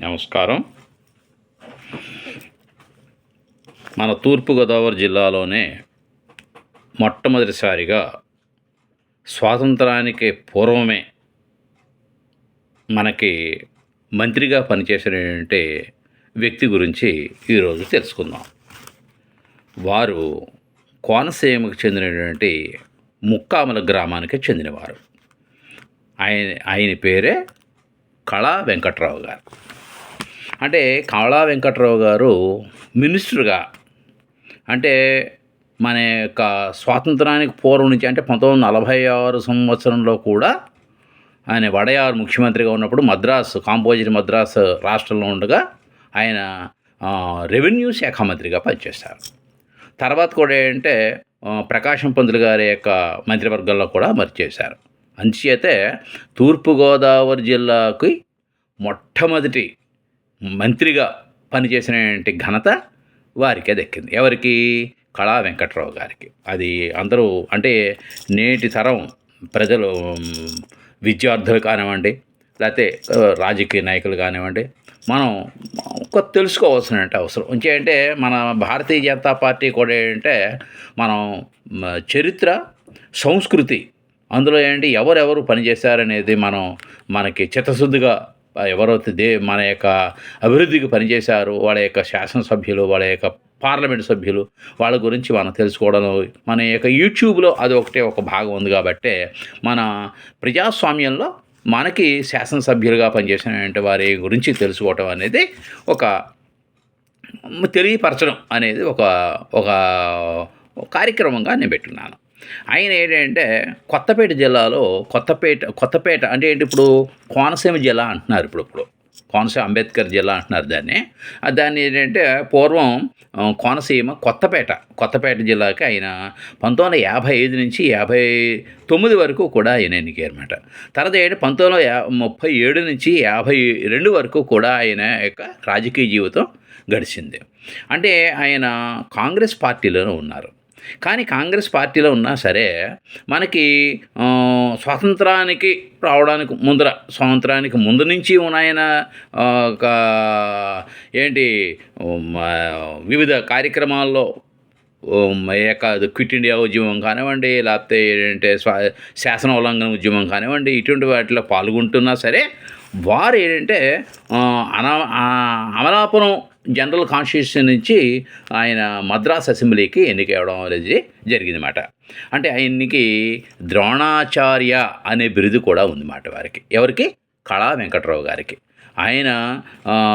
నమస్కారం. మన తూర్పుగోదావరి జిల్లాలోనే మొట్టమొదటిసారిగా స్వాతంత్రానికి పూర్వమే మనకి మంత్రిగా పనిచేసినటువంటి వ్యక్తి గురించి ఈరోజు తెలుసుకుందాం. వారు కోనసీమకు చెందినటువంటి ముక్కామల గ్రామానికి చెందినవారు. ఆయన ఆయన పేరే కళా వెంకట్రావు గారు. అంటే కళా వెంకట్రావు గారు మినిస్టర్గా అంటే మన యొక్క స్వాతంత్రానికి పూర్వం నుంచి అంటే పంతొమ్మిది వందల నలభై ఆరు సంవత్సరంలో కూడా ఆయన వడయారు ముఖ్యమంత్రిగా ఉన్నప్పుడు మద్రాసు కాంపోజిట్ మద్రాసు రాష్ట్రంలో ఉండగా ఆయన రెవెన్యూ శాఖ మంత్రిగా పనిచేశారు. తర్వాత కూడా ఏంటంటే ప్రకాశం పంతులు గారి యొక్క మంత్రివర్గంలో కూడా మరి చేశారు. అంచేతే తూర్పుగోదావరి జిల్లాకి మొట్టమొదటి మంత్రిగా పనిచేసినటువంటి ఘనత వారికే దక్కింది. ఎవరికి? కళా వెంకట్రావు గారికి. అది అందరూ అంటే నేటి తరం ప్రజలు విద్యార్థులు కానివ్వండి లేకపోతే రాజకీయ నాయకులు కానివ్వండి మనం ఒక తెలుసుకోవాల్సిన అవసరం. ఇంకేంటే మన భారతీయ జనతా పార్టీ కూడా ఏంటంటే మనం చరిత్ర సంస్కృతి అందులో ఏంటి ఎవరెవరు పనిచేశారనేది మనం మనకి చిత్తశుద్ధిగా ఎవరైతే దే మన యొక్క అభివృద్ధికి పనిచేశారు వాళ్ళ యొక్క శాసనసభ్యులు వాళ్ళ యొక్క పార్లమెంట్ సభ్యులు వాళ్ళ గురించి మనం తెలుసుకోవడం మన యొక్క యూట్యూబ్లో అది ఒకటే ఒక భాగం ఉంది కాబట్టి మన ప్రజాస్వామ్యంలో మనకి శాసనసభ్యులుగా పనిచేసిన వారి గురించి తెలుసుకోవటం అనేది ఒక తెలియపరచడం అనేది ఒక ఒక కార్యక్రమంగా నేను పెట్టున్నాను. ఆయన ఏంటంటే కొత్తపేట జిల్లాలో కొత్తపేట కొత్తపేట అంటే ఏంటి ఇప్పుడు కోనసీమ జిల్లా అంటున్నారు ఇప్పుడు ఇప్పుడు కోనసీమ అంబేద్కర్ జిల్లా అంటున్నారు దాన్ని. దాన్ని ఏంటంటే పూర్వం కోనసీమ కొత్తపేట కొత్తపేట జిల్లాకి ఆయన పంతొమ్మిది వందల యాభై ఐదు నుంచి యాభై తొమ్మిది వరకు కూడా ఆయన ఎన్నికన్నమాట తర్వాత ఏంటి పంతొమ్మిది వందల యా- ముప్పై ఏడు నుంచి యాభై రెండు వరకు కూడా ఆయన యొక్క రాజకీయ జీవితం గడిచింది. అంటే ఆయన కాంగ్రెస్ పార్టీలోనే ఉన్నారు. కానీ కాంగ్రెస్ పార్టీలో ఉన్నా సరే మనకి స్వాతంత్రానికి రావడానికి ముందర స్వాతంత్రానికి ముందు నుంచి ఉన్నాయన ఒక ఏంటి వివిధ కార్యక్రమాల్లో ఉమ్, క్విట్ ఇండియా ఉద్యమం కానివ్వండి లేకపోతే ఏంటంటే స్వా శాసన ఉల్లంఘన ఉద్యమం కానివ్వండి ఇటువంటి వాటిలో పాల్గొంటున్నా సరే వారు ఏంటంటే అనా అమలాపురం జనరల్ కాన్స్టిట్యూషన్ నుంచి ఆయన మద్రాస్ అసెంబ్లీకి ఎన్నికవడం అనేది జరిగిందన్నమాట. అంటే ఆయనకి ద్రోణాచార్య అనే బిరుదు కూడా ఉందన్నమాట వారికి. ఎవరికి? కళా వెంకట్రావు గారికి. ఆయన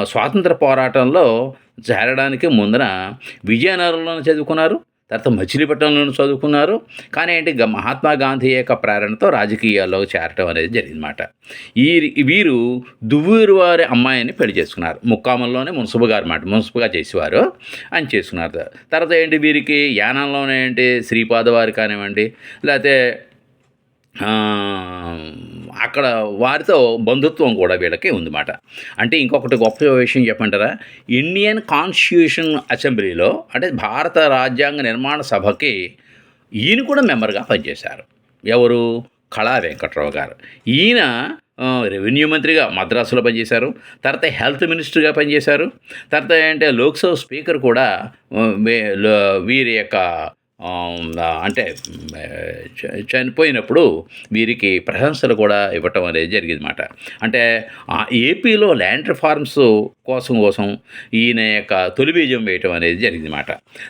స్వాతంత్ర పోరాటంలో చేరడానికి ముందర విజయనగరంలో చదువుకున్నారు. తర్వాత మచిలీపట్నంలో చదువుకున్నారు. కానీ ఏంటి మహాత్మా గాంధీ యొక్క ప్రేరణతో రాజకీయాల్లో చేరటం అనేది జరిగిందన్నమాట. ఈ వీరు దువ్వూరు వారి అమ్మాయిని పెళ్ళి చేసుకున్నారు. ముక్కామంలోనే మున్సిపల్ గారు మాట మున్సిపల్గా చేసేవారు అని చేసుకున్నారు. తర్వాత ఏంటి వీరికి యానంలోనే ఏంటి శ్రీపాదవారి కానివ్వండి లేకపోతే అక్కడ వారితో బంధుత్వం కూడా వీళ్ళకి ఉందన్నమాట. అంటే ఇంకొకటి గొప్ప విషయం చెప్పంటారా? ఇండియన్ కాన్స్టిట్యూషన్ అసెంబ్లీలో అంటే భారత రాజ్యాంగ నిర్మాణ సభకి ఈయన కూడా మెంబర్గా పనిచేశారు. ఎవరు? కళా వెంకట్రావు గారు. ఈయన రెవెన్యూ మంత్రిగా మద్రాసులో పనిచేశారు. తర్వాత హెల్త్ మినిస్టర్గా పనిచేశారు. తర్వాత ఏంటంటే లోక్సభ స్పీకర్ కూడా వీరి యొక్క అంటే చనిపోయినప్పుడు వీరికి ప్రశంసలు కూడా ఇవ్వటం అనేది జరిగింది జరిగిందన్నమాట. అంటే ఆ ఏపీలో ల్యాండ్ రిఫార్మ్స్ కోసం కోసం ఈయన యొక్క తొలి బీజం వేయటం అనేది జరిగింది మాట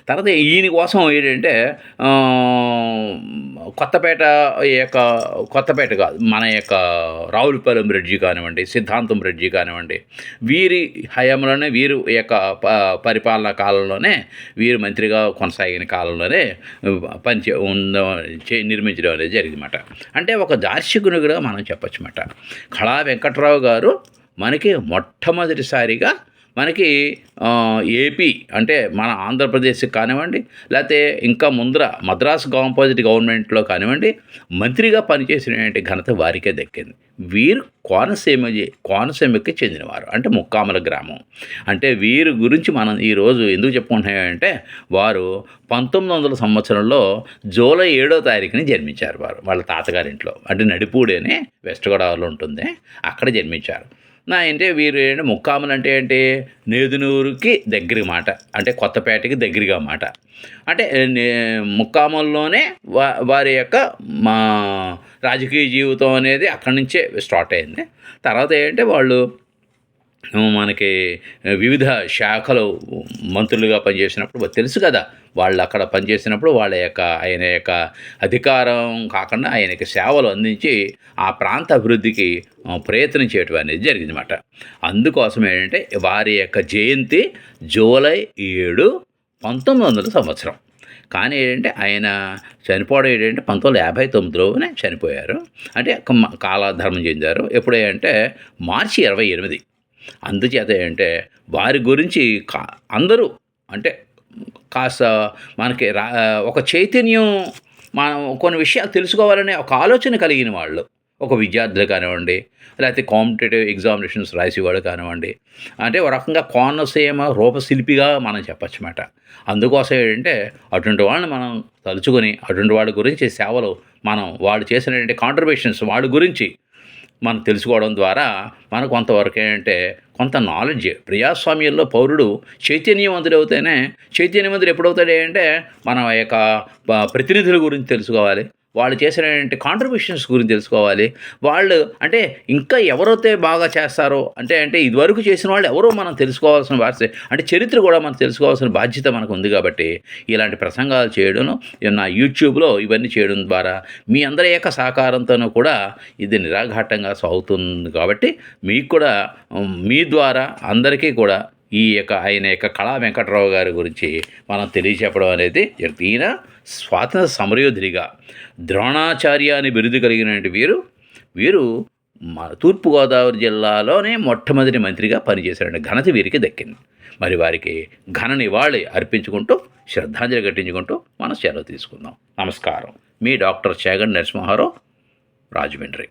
తర్వాత ఈయన కోసం ఏంటంటే కొత్తపేట ఈ యొక్క కొత్తపేట కాదు మన యొక్క రావులపాలెం బ్రిడ్జి కానివ్వండి సిద్ధాంతం బ్రిడ్జి కానివ్వండి వీరి హయాంలోనే వీరు ఈ యొక్క ప పరిపాలనా కాలంలోనే వీరు మంత్రిగా కొనసాగిన కాలంలోనే పని ఉంద చే నిర్మించడం అనేది జరిగిందన్నమాట. అంటే ఒక దార్శకునిగా మనం చెప్పచ్చు అన్నమాట. కళా వెంకట్రావు గారు మనకి మొట్టమొదటిసారిగా మనకి ఏపీ అంటే మన ఆంధ్రప్రదేశ్కి కానివ్వండి లేకపోతే ఇంకా ముందర మద్రాస్ కాంపోజిట్ గవర్నమెంట్లో కానివ్వండి మంత్రిగా పనిచేసినటువంటి ఘనత వారికే దక్కింది. వీరు కోనసీమ కోనసీమకి చెందినవారు అంటే ముక్కామల గ్రామం. అంటే వీరి గురించి మనం ఈరోజు ఎందుకు చెప్పుకుంటున్నామంటే వారు పంతొమ్మిది వందల సంవత్సరంలో జూలై ఏడో తారీఖుని జన్మించారు వారు. వాళ్ళ తాతగారింట్లో అంటే నడిపూడి అని వెస్ట్ గోదావరిలో ఉంటుంది అక్కడ జన్మించారు. నా అంటే వీరు ఏంటి? ముక్కాములు అంటే ఏంటి? నేదునూరుకి దగ్గర మాట అంటే కొత్తపేటకి దగ్గరగా మాట అంటే ముక్కాముల్లోనే వా వారి యొక్క మా రాజకీయ జీవితం అనేది అక్కడి నుంచే స్టార్ట్ అయింది. తర్వాత ఏంటంటే వాళ్ళు మనకి వివిధ శాఖలు మంత్రులుగా పనిచేసినప్పుడు తెలుసు కదా వాళ్ళు అక్కడ పనిచేసినప్పుడు వాళ్ళ యొక్క ఆయన యొక్క అధికారం కాకుండా ఆయనకి సేవలు అందించి ఆ ప్రాంత అభివృద్ధికి ప్రయత్నం చేయటం అనేది జరిగిందన్నమాట. అందుకోసం ఏంటంటే వారి యొక్క జయంతి జూలై ఏడు పంతొమ్మిది వందల సంవత్సరం. కానీ ఏంటంటే ఆయన చనిపోవడం ఏంటంటే పంతొమ్మిది యాభై తొమ్మిదిలోనే చనిపోయారు. అంటే కాలధర్మం చెందారు. ఎప్పుడే అంటే మార్చి ఇరవై ఎనిమిది. అందుచేత ఏంటంటే వారి గురించి కా అందరూ అంటే కాస్త మనకి రా ఒక చైతన్యం మనం కొన్ని విషయాలు తెలుసుకోవాలనే ఒక ఆలోచన కలిగిన వాళ్ళు ఒక విద్యార్థులు కానివ్వండి లేకపోతే కాంపిటేటివ్ ఎగ్జామినేషన్స్ రాసేవాడు కానివ్వండి. అంటే ఒక రకంగా కోనసీమ రూపశిల్పిగా మనం చెప్పచ్చు అన్నమాట. అందుకోసం ఏంటంటే అటువంటి వాళ్ళని మనం తలుచుకొని అటువంటి వాళ్ళ గురించి సేవలు మనం వాళ్ళు చేసినటువంటి కాంట్రిబ్యూషన్స్ వాళ్ళ గురించి మనం తెలుసుకోవడం ద్వారా మనకు కొంతవరకు ఏంటంటే కొంత నాలెడ్జ్ ప్రజాస్వామ్యంలో పౌరుడు చైతన్యవంతుడు అవుతేనే చైతన్యవంతుడు ఎప్పుడవుతాడు అంటే మన యొక్క ప్రతినిధుల గురించి తెలుసుకోవాలి. వాళ్ళు చేసినటువంటి కాంట్రిబ్యూషన్స్ గురించి తెలుసుకోవాలి. వాళ్ళు అంటే ఇంకా ఎవరైతే బాగా చేస్తారో అంటే అంటే ఇదివరకు చేసిన వాళ్ళు ఎవరో మనం తెలుసుకోవాల్సిన బాధ్యత అంటే చరిత్ర కూడా మనం తెలుసుకోవాల్సిన బాధ్యత మనకు ఉంది కాబట్టి ఇలాంటి ప్రసంగాలు చేయడం నా యూట్యూబ్లో ఇవన్నీ చేయడం ద్వారా మీ అందరి యొక్క సహకారంతోనూ కూడా ఇది నిరాఘాటంగా సాగుతుంది కాబట్టి మీకు కూడా మీ ద్వారా అందరికీ కూడా ఈ యొక్క ఆయన యొక్క కళా వెంకట్రావు గారి గురించి మనం తెలియచెప్పడం అనేది జరుగుతుంది. ఈయన స్వాతంత్ర సమరయోధుడిగా ద్రోణాచార్య అని బిరుదు కలిగినటువంటి వీరు. వీరు మన తూర్పుగోదావరి జిల్లాలోనే మొట్టమొదటి మంత్రిగా పనిచేశారండి. ఘనత వీరికి దక్కింది. మరి వారికి ఘన నివాళి అర్పించుకుంటూ శ్రద్ధాంజలి ఘటించుకుంటూ మనం సెలవు తీసుకుందాం. నమస్కారం. మీ డాక్టర్ చేగన్ నరసింహారావు రాజమండ్రి.